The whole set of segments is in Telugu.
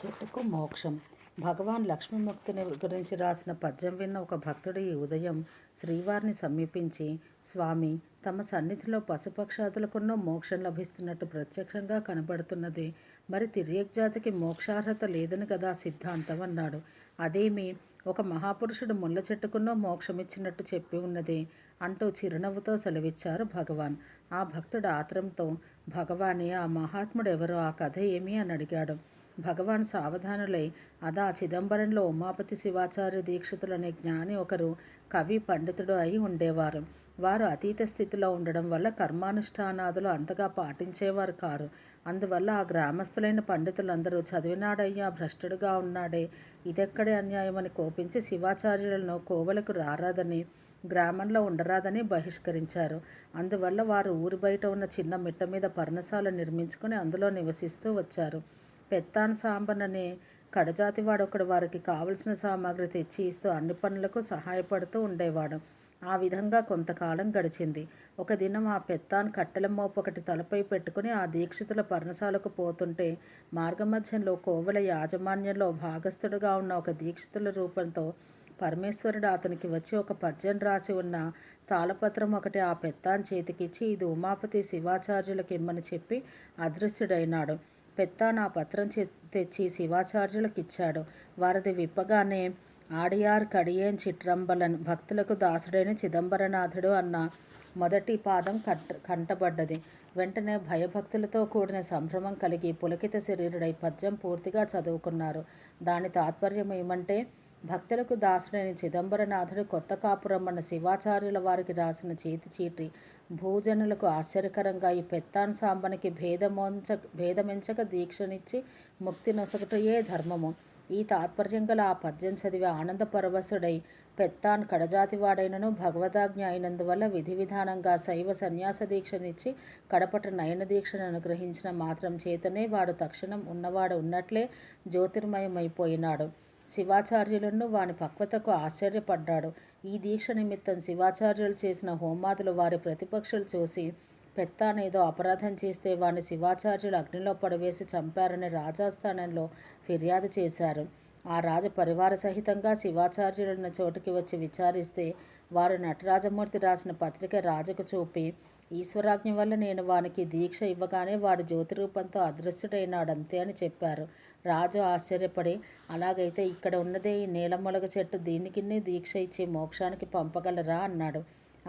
చెట్టుకు మోక్షం. భగవాన్ లక్ష్మీముక్తిని గురించి రాసిన పద్యం విన్న ఒక భక్తుడు ఈ ఉదయం శ్రీవారిని సమీపించి స్వామి తమ సన్నిధిలో పశుపక్షాదులకున్న మోక్షం లభిస్తున్నట్టు ప్రత్యక్షంగా కనబడుతున్నది. మరి తిర్యక్ జాతికి మోక్షార్హత లేదని కదా సిద్ధాంతం అన్నాడు. అదేమి ఒక మహాపురుషుడు ముళ్ళ చెట్టుకున్నో మోక్షమిచ్చినట్టు చెప్పి ఉన్నది అంటూ చిరునవ్వుతో సెలవిచ్చారు భగవాన్. ఆ భక్తుడు ఆత్రంతో భగవానే ఆ మహాత్ముడు ఎవరో ఆ కథ ఏమి అని అడిగాడు. భగవాన్ సావధానులై అదా చిదంబరంలో ఉమాపతి శివాచార్య దీక్షితులనే జ్ఞాని ఒకరు కవి పండితుడు అయి ఉండేవారు. వారు అతీత స్థితిలో ఉండడం వల్ల కర్మానుష్ఠానాదులు అంతగా పాటించేవారు కారు. అందువల్ల ఆ గ్రామస్తులైన పండితులందరూ చదివినాడయ్యా భ్రష్టుడుగా ఉన్నాడే ఇదెక్కడే అన్యాయమని కోపించి శివాచార్యులను కోవలకు రారాదని గ్రామంలో ఉండరాదని బహిష్కరించారు. అందువల్ల వారు ఊరి బయట ఉన్న చిన్న మిట్ట మీద పర్ణశాల నిర్మించుకుని అందులో నివసిస్తూ వచ్చారు. పెత్తాన్ సాంబనని కడజాతివాడు ఒకడు వారికి కావలసిన సామాగ్రి తెచ్చి ఇస్తూ అన్ని పనులకు సహాయపడుతూ ఉండేవాడు. ఆ విధంగా కొంతకాలం గడిచింది. ఒక దినం ఆ పెత్తాన్ కట్టెల మోపు ఒకటి తలపై పెట్టుకుని ఆ దీక్షితుల పర్ణశాలకు పోతుంటే మార్గమధ్యంలో కోవెల యాజమాన్యంలో భాగస్థుడుగా ఉన్న ఒక దీక్షితుల రూపంతో పరమేశ్వరుడు అతనికి వచ్చి ఒక పద్యం రాసి ఉన్న తాళపత్రం ఒకటి ఆ పెత్తాన్ చేతికిచ్చి ఇది ఉమాపతి శివాచార్యులకు ఇమ్మని చెప్పి అదృశ్యుడైనాడు. పెత్తాన్ నా పత్రం తెచ్చి శివాచార్యులకు ఇచ్చాడు వారిది విప్పగానే ఆడియార్ కడియేన్ చిట్రంబలన్ భక్తులకు దాసుడైన చిదంబరనాథుడు అన్న మొదటి పాదం కట్ కంటబడ్డది. వెంటనే భయభక్తులతో కూడిన సంభ్రమం కలిగి పులకిత శరీరుడై పద్యం పూర్తిగా చదువుకున్నారు. దాని తాత్పర్యం ఏమంటే భక్తులకు దాసుడైన చిదంబరనాథుడు కొత్త కాపురమ్మన్న శివాచార్యుల వారికి రాసిన చేతి చీటి భూజనులకు ఆశ్చర్యకరంగా ఈ పెత్తాన్ సాంబనికి భేదమోంచ భేదమించక దీక్షనిచ్చి ముక్తి నొసగటయే ధర్మము. ఈ తాత్పర్యం గల ఆ పద్యం చదివి ఆనంద పరవశుడై పెత్తాన్ కడజాతివాడైనను భగవదాజ్ఞ అయినందువల్ల విధి విధానంగా శైవ సన్యాస దీక్షనిచ్చి కడపట నయన దీక్షను అనుగ్రహించిన మాత్రం చేతనే వాడు తక్షణం ఉన్నవాడు ఉన్నట్లే జ్యోతిర్మయమైపోయినాడు. శివాచార్యులను వాని పక్వతకు ఆశ్చర్యపడ్డాడు. ఈ దీక్ష నిమిత్తం శివాచార్యులు చేసిన హోమాదులు వారి ప్రతిపక్షులు చూసి పెత్తానేదో అపరాధం చేస్తే వాని శివాచార్యులు అగ్నిలో పడవేసి చంపారని రాజాస్థానంలో ఫిర్యాదు చేశారు. ఆ రాజు పరివార సహితంగా శివాచార్యులున్న చోటుకి వచ్చి విచారిస్తే వారు నటరాజమూర్తి రాసిన పత్రిక రాజుకు చూపి ఈశ్వరాజ్ఞ వల్ల నేను వానికి దీక్ష ఇవ్వగానే వాడు జ్యోతి రూపంతో అదృశ్యుడైనాడంతే అని చెప్పారు. రాజు ఆశ్చర్యపడి అలాగైతే ఇక్కడ ఉన్నదే ఈ నీలమొలగ చెట్టు దీనికినే దీక్ష ఇచ్చి మోక్షానికి పంపగలరా అన్నాడు.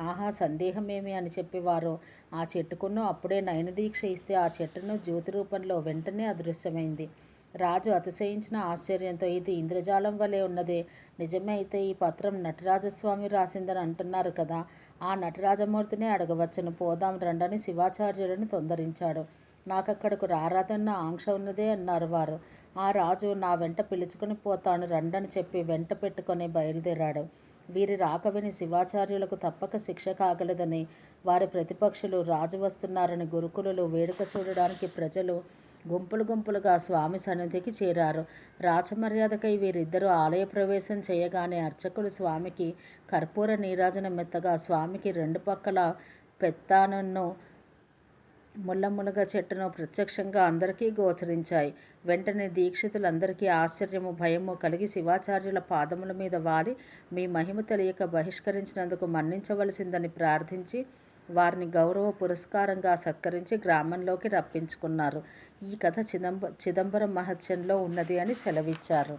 ఆహా సందేహమేమి అని చెప్పి వారు ఆ చెట్టుకును అప్పుడే నయన దీక్ష ఇస్తే ఆ చెట్టును జ్యోతి రూపంలో వెంటనే అదృశ్యమైంది రాజు అతిశయించిన ఆశ్చర్యంతో ఇది ఇంద్రజాలం వలె ఉన్నదే. నిజమే అయితే ఈ పత్రం నటరాజస్వామి రాసిందని అంటున్నారు కదా. ఆ నటరాజమూర్తిని అడగవచ్చును. పోదాం రండని శివాచార్యుడిని తొందరించాడు. నాకక్కడకు రారాదన్న ఆంక్ష ఉన్నదే అన్నారు వారు. ఆ రాజు నా వెంట పిలుచుకుని పోతాను రండని చెప్పి వెంట పెట్టుకొని బయలుదేరాడు. వీరి రాకవిని శివాచార్యులకు తప్పక శిక్ష కాగలదని వారి ప్రతిపక్షులు రాజు వస్తున్నారని గురుకులు వేడుక చూడడానికి ప్రజలు గుంపులు గుంపులుగా స్వామి సన్నిధికి చేరారు. రాచమర్యాదకై వీరిద్దరూ ఆలయ ప్రవేశం చేయగానే అర్చకులు స్వామికి కర్పూర నీరాజన మెత్తగా స్వామికి రెండు పక్కల పెత్తానన్ను ముల్లములగ చెట్టును ప్రత్యక్షంగా అందరికీ గోచరించాయి. వెంటనే దీక్షితులందరికీ ఆశ్చర్యము భయము కలిగి శివాచార్యుల పాదముల మీద వాడి మీ మహిమ తెలియక బహిష్కరించినందుకు మన్నించవలసిందని ప్రార్థించి వారిని గౌరవ పురస్కారంగా సత్కరించి గ్రామంలోకి రప్పించుకున్నారు. ఈ కథ చిదంబ చిదంబరం మహత్యంలో ఉన్నది అని సెలవిచ్చారు.